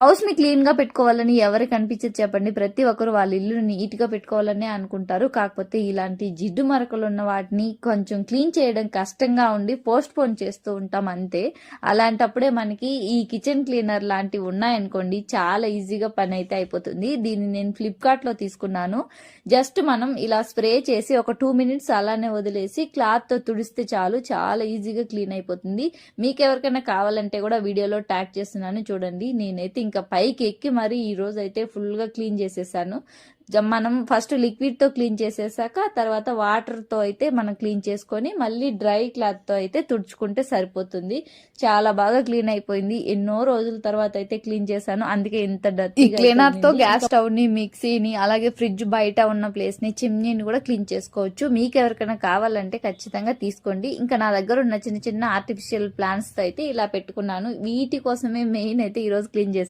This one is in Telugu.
హౌస్ని క్లీన్గా పెట్టుకోవాలని ఎవరికి అనిపించదు చెప్పండి. ప్రతి ఒక్కరు వాళ్ళ ఇల్లు నీట్గా పెట్టుకోవాలని అనుకుంటారు. కాకపోతే ఇలాంటి జిడ్డు మరకలు ఉన్న వాటిని కొంచెం క్లీన్ చేయడం కష్టంగా ఉండి పోస్ట్ పోన్ చేస్తూ ఉంటాం అంతే. అలాంటప్పుడే మనకి ఈ కిచెన్ క్లీనర్ లాంటివి ఉన్నాయనుకోండి చాలా ఈజీగా పని అయితే అయిపోతుంది. దీన్ని నేను ఫ్లిప్కార్ట్లో తీసుకున్నాను. జస్ట్ మనం ఇలా స్ప్రే చేసి ఒక టూ మినిట్స్ అలానే వదిలేసి క్లాత్తో తుడిస్తే చాలు చాలా ఈజీగా క్లీన్ అయిపోతుంది. మీకు ఎవరికైనా కావాలంటే కూడా వీడియోలో ట్యాగ్ చేస్తున్నాను చూడండి. నేనైతే ఇంకా పైకి ఎక్కి మరి ఈ రోజు అయితే ఫుల్గా క్లీన్ చేసేసాను. మనం ఫస్ట్ లిక్విడ్తో క్లీన్ చేసేసాక తర్వాత వాటర్తో అయితే మనం క్లీన్ చేసుకొని మళ్ళీ డ్రై క్లాత్తో అయితే తుడుచుకుంటే సరిపోతుంది. చాలా బాగా క్లీన్ అయిపోయింది. ఎన్నో రోజుల తర్వాత అయితే క్లీన్ చేశాను. అందుకే ఇంత డర్టీ క్లీనర్తో గ్యాస్ స్టవ్ని మిక్సీని అలాగే ఫ్రిడ్జ్ బయట ఉన్న ప్లేస్ని చిమ్నీని కూడా క్లీన్ చేసుకోవచ్చు. మీకు ఎవరికైనా కావాలంటే ఖచ్చితంగా తీసుకోండి. ఇంకా నా దగ్గర ఉన్న చిన్న చిన్న ఆర్టిఫిషియల్ ప్లాంట్స్తో అయితే ఇలా పెట్టుకున్నాను. వీటి కోసమే మెయిన్ అయితే ఈ రోజు క్లీన్ చేస్తాను